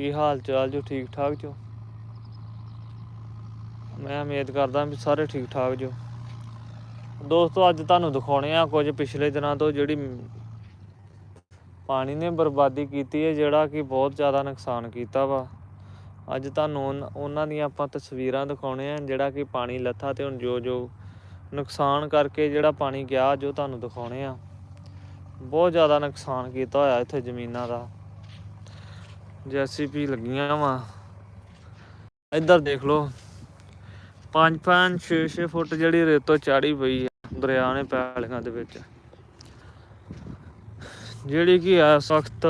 ਕੀ ਹਾਲ ਚਾਲ ਜੋ ਠੀਕ ਠਾਕ ਜੋ? ਮੈਂ ਉਮੀਦ ਕਰਦਾ ਵੀ ਸਾਰੇ ਠੀਕ ਠਾਕ ਜੋ। ਦੋਸਤੋ, ਅੱਜ ਤੁਹਾਨੂੰ ਦਿਖਾਉਣੇ ਆ ਕੁਝ ਪਿਛਲੇ ਦਿਨਾਂ ਤੋਂ ਜਿਹੜੀ ਪਾਣੀ ਨੇ ਬਰਬਾਦੀ ਕੀਤੀ ਹੈ, ਜਿਹੜਾ ਕਿ ਬਹੁਤ ਜ਼ਿਆਦਾ ਨੁਕਸਾਨ ਕੀਤਾ ਵਾ। ਅੱਜ ਤੁਹਾਨੂੰ ਉਨ- ਉਹਨਾਂ ਦੀਆਂ ਆਪਾਂ ਤਸਵੀਰਾਂ ਦਿਖਾਉਣੇ ਆ, ਜਿਹੜਾ ਕਿ ਪਾਣੀ ਲੱਥਾ ਤੇ ਹੁਣ ਜੋ ਜੋ ਨੁਕਸਾਨ ਕਰਕੇ ਜਿਹੜਾ ਪਾਣੀ ਗਿਆ ਜੋ ਤੁਹਾਨੂੰ ਦਿਖਾਉਣੇ ਆ। ਬਹੁਤ ਜ਼ਿਆਦਾ ਨੁਕਸਾਨ ਕੀਤਾ ਹੋਇਆ ਇੱਥੇ ਜ਼ਮੀਨਾਂ ਦਾ। ਜੈਸੀਪੀ ਲੱਗੀਆਂ ਵਾ। ਇੱਧਰ ਦੇਖ ਲਓ। 5-5 6-6 ਫੁੱਟ ਜਿਹੜੀ ਰੇਤੋਂ ਚਾੜੀ ਪਈ ਹੈ ਦਰਿਆ ਨੇ ਪੈਲੀਆਂ ਦੇ ਵਿੱਚ। ਜਿਹੜੀ ਕਿ ਇਸ ਵਕਤ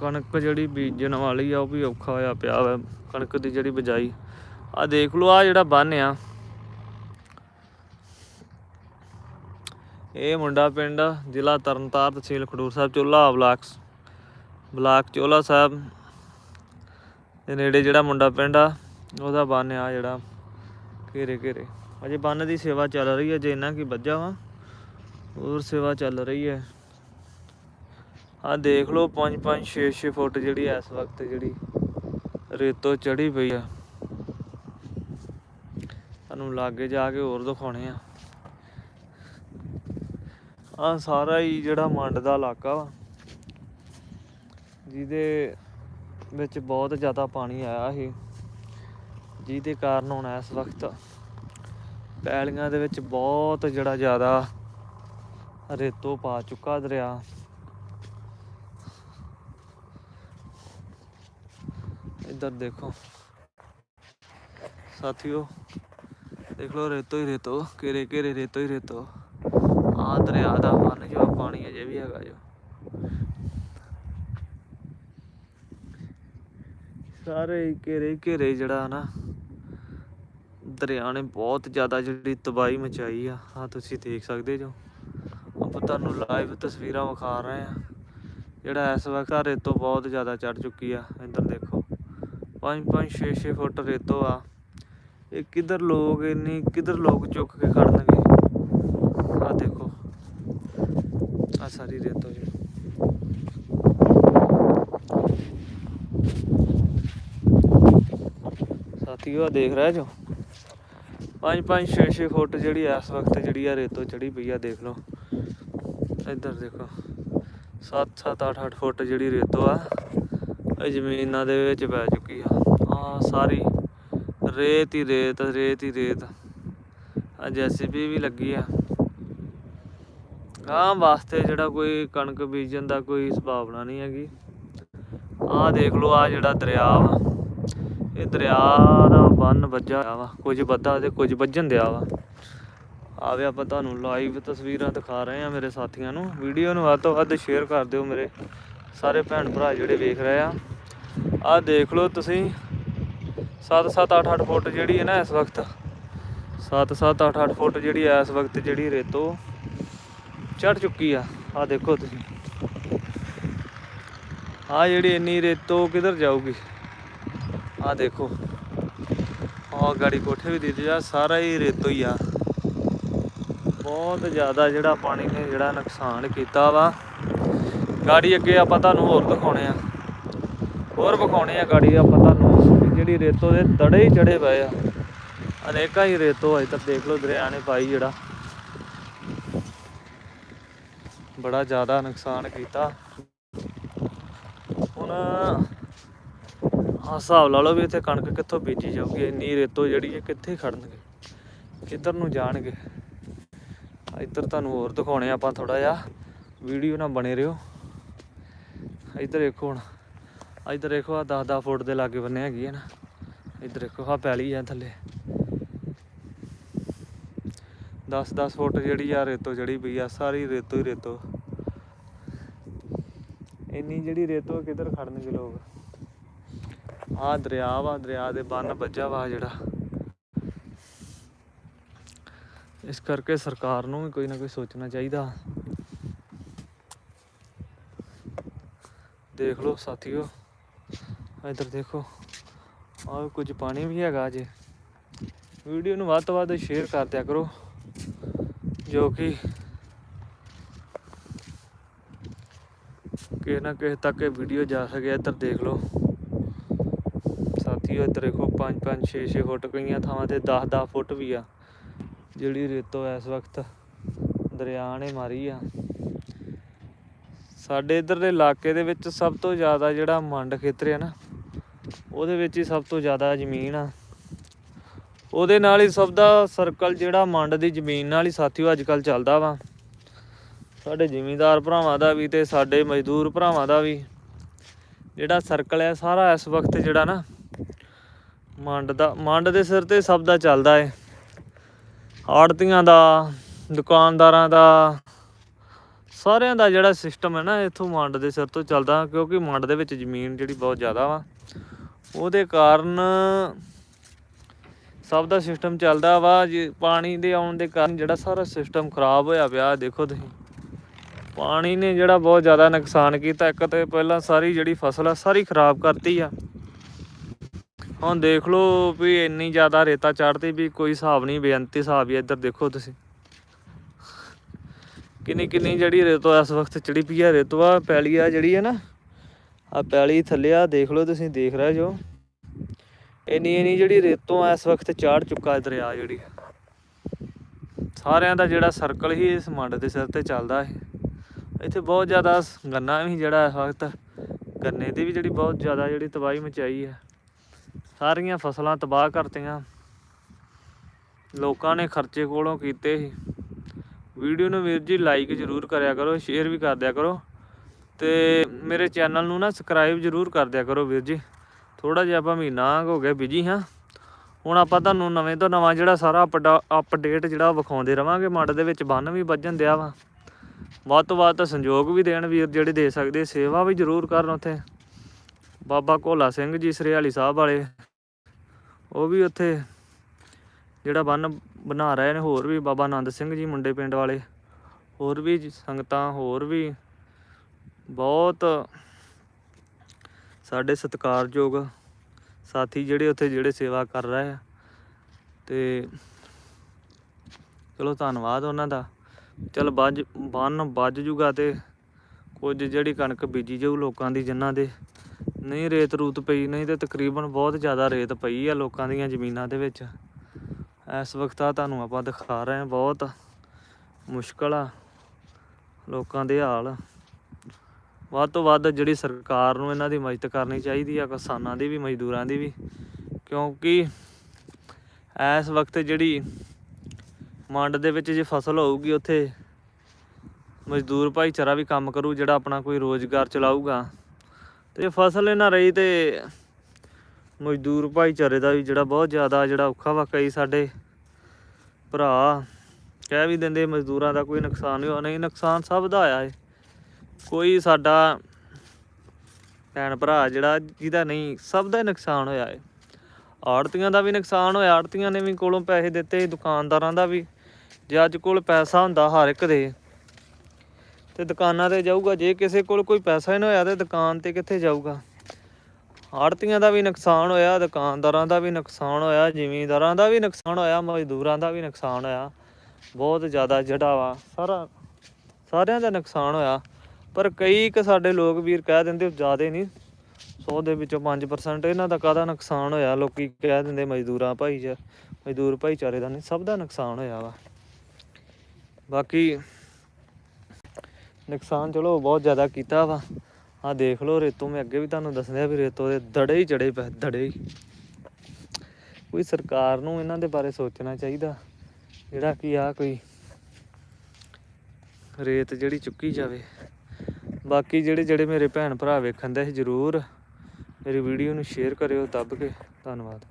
ਕਣਕ ਜਿਹੜੀ ਬੀਜਣ ਵਾਲੀ ਆ, ਉਹ ਵੀ ਔਖਾ ਹੋਇਆ ਪਿਆ ਵਾ, ਕਣਕ ਦੀ ਜਿਹੜੀ ਬਜਾਈ। ਆ ਦੇਖ ਲਓ, ਆ ਜਿਹੜਾ ਬੰਨ ਆ। ਇਹ ਮੁੰਡਾ ਪਿੰਡ ਜ਼ਿਲ੍ਹਾ ਤਰਨਤਾਰਨ ਤਹਿਸੀਲ ਖਡੂਰ ਸਾਹਿਬ, ਚੋਲਾ ਬਲਾਕਸ ਬਲਾਕ ਚੋਲਾ ਸਾਹਿਬ ਦੇ ਨੇੜੇ ਜਿਹੜਾ ਮੁੰਡਾ ਪਿੰਡ ਆ, ਉਹਦਾ ਬੰਨ ਆ ਜਿਹੜਾ ਘੇਰੇ ਘੇਰੇ। ਅਜੇ ਬੰਨ ਦੀ ਸੇਵਾ ਚੱਲ ਰਹੀ ਹੈ, ਜੇ ਇੰਨਾ ਕੀ ਵੱਜਾ ਵਾ, ਹੋਰ ਸੇਵਾ ਚੱਲ ਰਹੀ ਹੈ। ਆ ਦੇਖ ਲਓ 5 5 6 6 ਫੁੱਟ ਜਿਹੜੀ ਇਸ ਵਕਤ ਜਿਹੜੀ ਰੇਤੋਂ ਚੜੀ ਪਈ ਆ। ਤੁਹਾਨੂੰ ਲਾਗੇ ਜਾ ਕੇ ਹੋਰ ਦਿਖਾਉਣੇ ਆ। ਆ ਸਾਰਾ ਹੀ ਜਿਹੜਾ ਮੰਡ ਦਾ ਇਲਾਕਾ ਵਾ। ਜਿਹਦੇ ਵਿੱਚ ਬਹੁਤ ਜ਼ਿਆਦਾ ਪਾਣੀ ਆਇਆ ਸੀ। ਜਿਹਦੇ ਕਾਰਨ ਹੁਣ ਇਸ ਵਕਤ ਪੈਲੀਆਂ ਦੇ ਵਿੱਚ ਬਹੁਤ ਜਿਹੜਾ ਜ਼ਿਆਦਾ ਰੇਤੋ ਪਾ ਚੁੱਕਾ ਦਰਿਆ। ਇੱਧਰ ਦੇਖੋ। ਸਾਥੀਓ, ਦੇਖ ਲਓ ਰੇਤੋ ਹੀ ਰੇਤੋ, ਘੇਰੇ ਘੇਰੇ ਰੇਤੋ ਹੀ ਰੇਤੋ। ਆ ਦਰਿਆ ਦਾ ਬੰਨ ਜੋ ਪਾਣੀ ਅਜੇ ਵੀ ਹੈਗਾ ਜੋ। ਸਾਰੇ ਹੀ ਘੇਰੇ ਘੇਰੇ ਜਿਹੜਾ ਨਾ ਦਰਿਆ ਨੇ ਬਹੁਤ ਜ਼ਿਆਦਾ ਜਿਹੜੀ ਤਬਾਹੀ ਮਚਾਈ ਆ। ਆ ਤੁਸੀਂ ਦੇਖ ਸਕਦੇ ਜੋ। ਆਪਾਂ ਤੁਹਾਨੂੰ ਲਾਈਵ ਤਸਵੀਰਾਂ ਵਿਖਾ ਰਹੇ ਆ ਜਿਹੜਾ ਇਸ ਵਕਤ ਆ ਰੇਤੋਂ ਬਹੁਤ ਜ਼ਿਆਦਾ ਚੜ ਚੁੱਕੀ ਆ। ਇੱਧਰ ਦੇਖੋ 5 5 6 6 ਫੁੱਟ ਰੇਤੋਂ ਆ। ਇਹ ਕਿੱਧਰ ਲੋਕ ਇੰਨੀ, ਕਿੱਧਰ ਲੋਕ ਚੁੱਕ ਕੇ ਖੜਨਗੇ? ਆ ਦੇਖੋ ਆ ਸਾਰੀ ਰੇਤ। ਜੀ ਦੇਖ ਰਹੇ ਜੋ? 5 5 6 6 ਫੁੱਟ ਜਿਹੜੀ ਇਸ ਵਕਤ ਜਿਹੜੀ ਆ ਰੇਤੋਂ ਚੜੀ ਪਈ ਆ, ਦੇਖ ਲਓ। ਇੱਧਰ ਦੇਖੋ 7 7 8 8 ਫੁੱਟ ਜਿਹੜੀ ਰੇਤੋ ਆ, ਇਹ ਜ਼ਮੀਨਾਂ ਦੇ ਵਿੱਚ ਪੈ ਚੁੱਕੀ ਆ। ਆ ਸਾਰੀ ਰੇਤ ਹੀ ਰੇਤ ਰੇਤ ਹੀ ਰੇਤ। ਆ ਜੈਸੀਬੀ ਵੀ ਲੱਗੀ ਆ। ਗਾਂ ਵਾਸਤੇ ਜਿਹੜਾ ਕੋਈ ਕਣਕ ਬੀਜਣ ਦਾ ਕੋਈ ਸੰਭਾਵਨਾ ਨਹੀਂ ਹੈਗੀ। ਆਹ ਦੇਖ ਲਓ ਆ ਜਿਹੜਾ ਦਰਿਆ ਵਾ। ਇਹ ਦਰਿਆ ਦਾ ਬੰਨ ਵੱਜਾ ਹੋਇਆ ਵਾ। ਕੁਝ ਵੱਧਾ ਤੇ ਕੁਝ ਵੱਜਣ ਦਿਆ ਵਾ। ਆਵੇ ਆਪਾਂ ਤੁਹਾਨੂੰ ਲਾਈਵ ਤਸਵੀਰਾਂ ਦਿਖਾ ਰਹੇ ਆ ਮੇਰੇ ਸਾਥੀਆਂ ਨੂੰ। ਵੀਡੀਓ ਨੂੰ ਵੱਧ ਤੋਂ ਵੱਧ ਸ਼ੇਅਰ ਕਰ ਦਿਓ ਮੇਰੇ ਸਾਰੇ ਭੈਣ ਭਰਾ ਜਿਹੜੇ ਵੇਖ ਰਹੇ ਆ। ਆਹ ਦੇਖ ਲਓ ਤੁਸੀਂ 7 7 8 8 ਫੁੱਟ ਜਿਹੜੀ ਹੈ ਨਾ ਇਸ ਵਕਤ। 7 7 8 8 ਫੁੱਟ ਜਿਹੜੀ ਇਸ ਵਕਤ ਜਿਹੜੀ ਰੇਤੋ ਚੜ ਚੁੱਕੀ ਆ। ਆਹ ਦੇਖੋ ਤੁਸੀਂ। ਆ ਜਿਹੜੀ ਇੰਨੀ ਰੇਤੋ ਕਿੱਧਰ ਜਾਊਗੀ? ਆਹ ਦੇਖੋ। ਆਹ ਗਾੜੀ ਕੋਠੇ ਵੀ ਦੇ ਜਾ ਸਾਰਾ ਹੀ ਰੇਤੋ ਹੀ ਆ। ਬਹੁਤ ਜ਼ਿਆਦਾ ਜਿਹੜਾ ਪਾਣੀ ਨੇ ਜਿਹੜਾ ਨੁਕਸਾਨ ਕੀਤਾ ਵਾ। ਗਾੜੀ ਅੱਗੇ ਆਪਾਂ ਤੁਹਾਨੂੰ ਹੋਰ ਦਿਖਾਉਣੇ ਆ। ਹੋਰ ਵਿਖਾਉਣੇ ਆ ਗਾੜੀ ਆਪਾਂ ਤੁਹਾਨੂੰ ਜਿਹੜੀ ਰੇਤੋ ਦੇ ਤੜੇ ਹੀ ਚੜੇ ਪਏ ਆ। ਅਨੇਕਾਂ ਹੀ ਰੇਤੋ ਅਜੇ ਤੱਕ ਦੇਖ ਲਓ, ਦਰਿਆ ਨੇ ਪਾਈ ਜਿਹੜਾ। ਬੜਾ ਜ਼ਿਆਦਾ ਨੁਕਸਾਨ ਕੀਤਾ। ਹੁਣ ਆਹ ਹਿਸਾਬ ਲਾ ਲਓ ਵੀ ਇੱਥੇ ਕਣਕ ਕਿੱਥੋਂ ਬੀਜੀ ਜਾਊਗੀ, ਇੰਨੀ ਰੇਤੋ ਜਿਹੜੀ ਹੈ ਕਿੱਥੇ ਖੜਨਗੇ? ਕਿੱਧਰ ਨੂੰ ਜਾਣਗੇ? ਇੱਧਰ ਤੁਹਾਨੂੰ ਹੋਰ ਦਿਖਾਉਣੇ ਆਪਾਂ ਥੋੜਾ ਜਿਹਾ। ਵੀਡੀਓ ਨਾਲ ਬਣੇ ਰਹੋ। ਇੱਧਰ ਦੇਖੋ ਹੁਣ। ਇੱਧਰ ਦੇਖੋ ਆ 10 10 ਫੁੱਟ ਦੇ ਲਾਗੇ ਬੰਨੇ ਹੈਗੀ ਹੈ ਨਾ। ਇੱਧਰ ਦੇਖੋ ਆ ਪੈਲੀ ਆ ਥੱਲੇ। 10 10 ਫੁੱਟ ਜਿਹੜੀ ਆ ਰੇਤੋ ਜਿਹੜੀ ਪਈ ਆ, ਸਾਰੀ ਰੇਤੋ ਹੀ ਰੇਤੋ। ਇੰਨੀ ਜਿਹੜੀ ਰੇਤੋ ਕਿੱਧਰ ਖੜਨਗੇ ਲੋਕ? ਆ ਦਰਿਆ ਵਾ, ਦਰਿਆ ਦੇ ਬੰਨ ਵੱਜਾ ਵਾ ਜਿਹੜਾ। ਇਸ ਕਰਕੇ ਸਰਕਾਰ ਨੂੰ ਵੀ ਕੋਈ ਨਾ ਕੋਈ ਸੋਚਣਾ ਚਾਹੀਦਾ। ਦੇਖ ਲਓ ਸਾਥੀਓ, ਇੱਧਰ ਦੇਖੋ। ਆਹ ਕੁਝ ਪਾਣੀ ਵੀ ਹੈਗਾ ਜੇ ਵੀਡੀਓ ਨੂੰ ਵੱਧ ਤੋਂ ਵੱਧ ਸ਼ੇਅਰ ਕਰ ਦਿਆ ਕਰੋ, ਜੋ ਕਿ ਕਿਸੇ ਨਾ ਕਿਸੇ ਤੱਕ ਇਹ ਵੀਡੀਓ ਜਾ ਸਕੇ। ਇੱਧਰ ਦੇਖ ਲਓ। ਸਾਥੀਓ ਇੱਧਰ ਦੇਖੋ 5 5 6 6 ਫੁੱਟ ਕਈਆਂ ਥਾਵਾਂ ਤੇ 10 10 ਫੁੱਟ ਵੀ ਆ। ਜਿਹੜੀ ਰੇਤੋ ਇਸ ਵਕਤ ਦਰਿਆ ਨੇ ਮਾਰੀ ਆ। ਸਾਡੇ ਇੱਧਰ ਦੇ ਇਲਾਕੇ ਦੇ ਵਿੱਚ ਸਭ ਤੋਂ ਜ਼ਿਆਦਾ ਜਿਹੜਾ ਮੰਡ ਖੇਤਰ ਹੈ ਨਾ, ਉਹਦੇ ਵਿੱਚ ਹੀ ਸਭ ਤੋਂ ਜ਼ਿਆਦਾ ਜ਼ਮੀਨ ਆ। ਉਹਦੇ ਨਾਲ ਹੀ ਸਭ ਦਾ ਸਰਕਲ ਜਿਹੜਾ ਮੰਡ ਦੀ ਜ਼ਮੀਨ ਨਾਲ ਹੀ ਸਾਥੀਓ ਅੱਜ ਕੱਲ ਚੱਲਦਾ ਵਾ। ਸਾਡੇ ਜ਼ਿਮੀਂਦਾਰ ਭਰਾਵਾਂ ਦਾ ਵੀ ਤੇ ਸਾਡੇ ਮਜ਼ਦੂਰ ਭਰਾਵਾਂ ਦਾ ਵੀ ਜਿਹੜਾ ਸਰਕਲ ਹੈ ਸਾਰਾ ਇਸ ਵਕਤ ਜਿਹੜਾ ਨਾ ਮੰਡ ਦਾ, ਮੰਡ ਦੇ ਸਿਰ ਤੇ ਸਭ ਦਾ ਚੱਲਦਾ ਏ। ਆੜਤੀਆਂ ਦਾ, ਦੁਕਾਨਦਾਰਾਂ ਦਾ, ਸਾਰਿਆਂ ਦਾ ਜਿਹੜਾ ਸਿਸਟਮ ਹੈ ਨਾ, ਇੱਥੋਂ ਮੰਡ ਦੇ ਸਿਰ ਤੋਂ ਚੱਲਦਾ, ਕਿਉਂਕਿ ਮੰਡ ਦੇ ਵਿੱਚ ਜ਼ਮੀਨ ਜਿਹੜੀ ਬਹੁਤ ਜ਼ਿਆਦਾ ਵਾ। ਉਹਦੇ ਕਾਰਨ ਸਭ ਦਾ ਸਿਸਟਮ ਚੱਲਦਾ ਵਾ, ਜੇ ਪਾਣੀ ਦੇ ਆਉਣ ਦੇ ਕਾਰਨ ਜਿਹੜਾ ਸਾਰਾ ਸਿਸਟਮ ਖਰਾਬ ਹੋਇਆ ਪਿਆ, ਦੇਖੋ ਤੁਸੀਂ। ਪਾਣੀ ਨੇ ਜਿਹੜਾ ਬਹੁਤ ਜ਼ਿਆਦਾ ਨੁਕਸਾਨ ਕੀਤਾ, ਇੱਕ ਤੇ ਪਹਿਲਾਂ ਸਾਰੀ ਜਿਹੜੀ ਫਸਲ ਆ, ਸਾਰੀ ਖਰਾਬ ਕਰਤੀ ਆ। ਹੁਣ ਦੇਖ ਲਓ ਵੀ ਇੰਨੀ ਜ਼ਿਆਦਾ ਰੇਤਾ ਚੜ੍ਹਦੀ ਵੀ ਕੋਈ ਹਿਸਾਬ ਨਹੀਂ, ਬੇਅੰਤੀ ਹਿਸਾਬ ਹੀ ਆ। ਇੱਧਰ ਦੇਖੋ ਤੁਸੀਂ। ਕਿੰਨੀ ਕਿੰਨੀ ਜਿਹੜੀ ਰੇਤੋ ਇਸ ਵਕਤ ਚੜੀ ਪਈ ਆ। ਰੇਤਵਾ ਪੈਲੀ ਆ ਜਿਹੜੀ ਹੈ ਨਾ ਆ ਪੈਲੀ ਥੱਲੇ ਆ, ਦੇਖ ਲਓ ਤੁਸੀਂ, ਦੇਖ ਰਹੇ ਜੋ। ਇੰਨੀ ਇੰਨੀ ਜਿਹੜੀ ਰੇਤੋਂ ਇਸ ਵਕਤ ਚਾੜ ਚੁੱਕਾ ਦਰਿਆ ਜਿਹੜੀ। ਸਾਰਿਆਂ ਦਾ ਜਿਹੜਾ ਸਰਕਲ ਹੀ ਇਸ ਮੰਡ ਦੇ ਸਿਰ ਤੇ ਚੱਲਦਾ ਹੈ ਇੱਥੇ ਬਹੁਤ ਜ਼ਿਆਦਾ ਗੰਨਾ ਵੀ ਜਿਹੜਾ ਇਸ ਵਕਤ ਗੰਨੇ ਦੀ ਵੀ ਜਿਹੜੀ ਬਹੁਤ ਜ਼ਿਆਦਾ ਜਿਹੜੀ ਤਬਾਹੀ ਮਚਾਈ ਹੈ ਸਾਰੀਆਂ ਫਸਲਾਂ ਤਬਾਹ ਕਰਤੀਆਂ। ਲੋਕਾਂ ਨੇ ਖਰਚੇ ਕੋਲੋਂ ਕੀਤੇ ਸੀ। ਵੀਡੀਓ ਨੂੰ ਵੀਰ ਜੀ ਲਾਈਕ ਜ਼ਰੂਰ ਕਰਿਆ ਕਰੋ ਸ਼ੇਅਰ ਵੀ ਕਰ ਦਿਆ ਕਰੋ। ਤੇ ਮੇਰੇ ਚੈਨਲ ਨੂੰ ਨਾ ਸਬਸਕ੍ਰਾਈਬ ਜ਼ਰੂਰ ਕਰ ਦਿਆ ਕਰੋ ਵੀਰ ਜੀ। ਥੋੜਾ ਜਿਹਾ ਆਪਾਂ ਮਹੀਨਾ ਕੁ ਹੋ ਗਿਆ ਬਿਜ਼ੀ ਹਾਂ। ਹੁਣ ਆਪਾਂ ਤੁਹਾਨੂੰ ਨਵੇਂ ਤੋਂ ਨਵਾਂ ਜਿਹੜਾ ਸਾਰਾ ਅਪਡੇਟ ਜਿਹੜਾ ਉਹ ਵਿਖਾਉਂਦੇ ਰਵਾਂਗੇ। ਮੰਡ ਦੇ ਵਿੱਚ ਬੰਨ ਵੀ ਵੱਜਣ ਦਿਆ ਵਾ। ਵੱਧ ਤੋਂ ਵੱਧ ਸੰਯੋਗ ਵੀ ਦੇਣ ਵੀਰ ਜਿਹੜੇ ਦੇ ਸਕਦੇ, ਸੇਵਾ ਵੀ ਜ਼ਰੂਰ ਕਰਨ ਉੱਥੇ। ਬਾਬਾ ਕੋਲਾ ਸਿੰਘ ਜੀ ਸਰਿਆਲੀ ਸਾਹਿਬ ਵਾਲੇ। ਉਹ ਵੀ ਉੱਥੇ ਜਿਹੜਾ ਬੰਨ ਬਣਾ ਰਹੇ ਨੇ, ਹੋਰ ਵੀ ਬਾਬਾ ਆਨੰਦ ਸਿੰਘ ਜੀ ਮੁੰਡੇ ਪਿੰਡ ਵਾਲੇ, ਹੋਰ ਵੀ ਸੰਗਤਾਂ, ਹੋਰ ਵੀ ਬਹੁਤ ਸਾਡੇ ਸਤਿਕਾਰਯੋਗ ਸਾਥੀ ਜਿਹੜੇ ਉੱਥੇ ਜਿਹੜੇ ਸੇਵਾ ਕਰ ਰਹੇ ਆ। ਤੇ ਚਲੋ ਧੰਨਵਾਦ ਉਹਨਾਂ ਦਾ। ਚਲ ਵੱਜ, ਬੰਨ ਵੱਜ ਜੂਗਾ ਤੇ ਕੁਝ ਜਿਹੜੀ ਕਣਕ ਬੀਜੀ ਜਾਊ ਲੋਕਾਂ ਦੀ, ਜਿਨ੍ਹਾਂ ਦੇ ਨਹੀਂ, ਰੇਤ ਰੂਤ ਪਈ, ਨਹੀਂ ਤੇ ਤਕਰੀਬਨ ਬਹੁਤ ਜ਼ਿਆਦਾ ਰੇਤ ਪਈ ਆ ਲੋਕਾਂ ਦੀਆਂ ਜ਼ਮੀਨਾਂ ਦੇ ਵਿੱਚ। ਇਸ ਵਕਤ ਆ ਤੁਹਾਨੂੰ ਆਪਾਂ ਦਿਖਾ ਰਹੇ ਹਾਂ, ਬਹੁਤ ਮੁਸ਼ਕਲ ਆ ਲੋਕਾਂ ਦੇ ਹਾਲ। ਵੱਧ ਤੋਂ ਵੱਧ ਜਿਹੜੀ ਸਰਕਾਰ ਨੂੰ ਇਹਨਾਂ ਦੀ ਮਦਦ ਕਰਨੀ ਚਾਹੀਦੀ ਆ, ਕਿਸਾਨਾਂ ਦੀ ਵੀ, ਮਜ਼ਦੂਰਾਂ ਦੀ ਵੀ, ਕਿਉਂਕਿ ਇਸ ਵਕਤ ਜਿਹੜੀ ਮੰਡ ਦੇ ਵਿੱਚ ਜੇ ਫਸਲ ਹੋਊਗੀ, ਉੱਥੇ ਮਜ਼ਦੂਰ ਭਾਈਚਾਰਾ ਵੀ ਕੰਮ ਕਰੂ, ਜਿਹੜਾ ਆਪਣਾ ਕੋਈ ਰੋਜ਼ਗਾਰ ਚਲਾਊਗਾ। ਤੇ ਫਸਲ ਇਹਨਾਂ ਰਹੀ ਤੇ ਮਜ਼ਦੂਰ ਭਾਈਚਾਰੇ ਦਾ ਵੀ ਜਿਹੜਾ ਬਹੁਤ ਜ਼ਿਆਦਾ ਜਿਹੜਾ ਔਖਾ ਵਾ ਕਈ ਸਾਡੇ ਭਰਾ। ਕਹਿ ਵੀ ਦਿੰਦੇ ਮਜ਼ਦੂਰਾਂ ਦਾ ਕੋਈ ਨੁਕਸਾਨ ਨਹੀਂ ਹੋਇਆ, ਨਹੀਂ ਨੁਕਸਾਨ ਸਭ ਦਾ ਆਇਆ ਏ। ਕੋਈ ਸਾਡਾ ਭੈਣ ਭਰਾ ਜਿਹੜਾ ਜਿਹਦਾ ਨਹੀਂ, ਸਭ ਦਾ ਹੀ ਨੁਕਸਾਨ ਹੋਇਆ ਏ। ਆੜਤੀਆਂ ਦਾ ਵੀ ਨੁਕਸਾਨ ਹੋਇਆ, ਆੜਤੀਆਂ ਨੇ ਵੀ ਕੋਲੋਂ ਪੈਸੇ ਦਿੱਤੇ, ਦੁਕਾਨਦਾਰਾਂ ਦਾ ਵੀ। ਜੇ ਅੱਜ ਕੋਲ ਪੈਸਾ ਹੁੰਦਾ ਹਰ ਇੱਕ ਦੇ ਤੇ ਦੁਕਾਨਾਂ ਤੇ ਜਾਊਗਾ, ਜੇ ਕਿਸੇ ਕੋਲ ਕੋਈ ਪੈਸਾ ਹੀ ਨਾ ਹੋਇਆ ਤੇ ਦੁਕਾਨ ਤੇ ਕਿੱਥੇ ਜਾਊਗਾ? ਆੜਤੀਆਂ ਦਾ ਵੀ ਨੁਕਸਾਨ ਹੋਇਆ, ਦੁਕਾਨਦਾਰਾਂ ਦਾ ਵੀ ਨੁਕਸਾਨ ਹੋਇਆ, ਜ਼ਿਮੀਂਦਾਰਾਂ ਦਾ ਵੀ ਨੁਕਸਾਨ ਹੋਇਆ, ਮਜ਼ਦੂਰਾਂ ਦਾ ਵੀ ਨੁਕਸਾਨ ਹੋਇਆ। ਬਹੁਤ ਜ਼ਿਆਦਾ ਜਿਹੜਾ ਵਾ, ਸਾਰਾ, ਸਾਰਿਆਂ ਦਾ ਨੁਕਸਾਨ ਹੋਇਆ। ਪਰ ਕਈ ਕੁ ਸਾਡੇ ਲੋਕ ਵੀਰ ਕਹਿ ਦਿੰਦੇ ਜ਼ਿਆਦਾ ਨਹੀਂ। 100 ਦੇ ਵਿੱਚੋਂ 5% ਇਹਨਾਂ ਦਾ ਕਾਹਦਾ ਨੁਕਸਾਨ ਹੋਇਆ? ਲੋਕੀ ਕਹਿ ਦਿੰਦੇ, ਮਜ਼ਦੂਰਾਂ ਭਾਈ ਮਜ਼ਦੂਰ ਭਾਈਚਾਰੇ ਦਾ ਨਹੀਂ, ਸਭ ਦਾ ਨੁਕਸਾਨ ਹੋਇਆ ਵਾ। ਬਾਕੀ ਨੁਕਸਾਨ ਚਲੋ ਬਹੁਤ ਜ਼ਿਆਦਾ ਕੀਤਾ ਵਾ। ਆ ਦੇਖ ਲਓ, ਰੇਤੋਂ ਮੈਂ ਅੱਗੇ ਵੀ ਤੁਹਾਨੂੰ ਦੱਸਦਿਆ ਵੀ ਰੇਤੋਂ ਦੇ ਦੜੇ ਹੀ ਚੜੇ ਪਏ, ਦੜੇ ਹੀ। ਕੋਈ ਸਰਕਾਰ ਨੂੰ ਇਹਨਾਂ ਦੇ ਬਾਰੇ ਸੋਚਣਾ ਚਾਹੀਦਾ, ਜਿਹੜਾ ਕਿ ਆ ਕੋਈ ਰੇਤ ਜਿਹੜੀ ਚੁੱਕੀ ਜਾਵੇ। ਬਾਕੀ ਜਿਹੜੇ ਜਿਹੜੇ ਮੇਰੇ ਭੈਣ ਭਰਾ ਵੇਖਣ ਦੇ ਜ਼ਰੂਰ ਮੇਰੀ ਵੀਡੀਓ ਨੂੰ ਸ਼ੇਅਰ ਕਰਿਓ, ਦੱਬ ਕੇ। ਧੰਨਵਾਦ।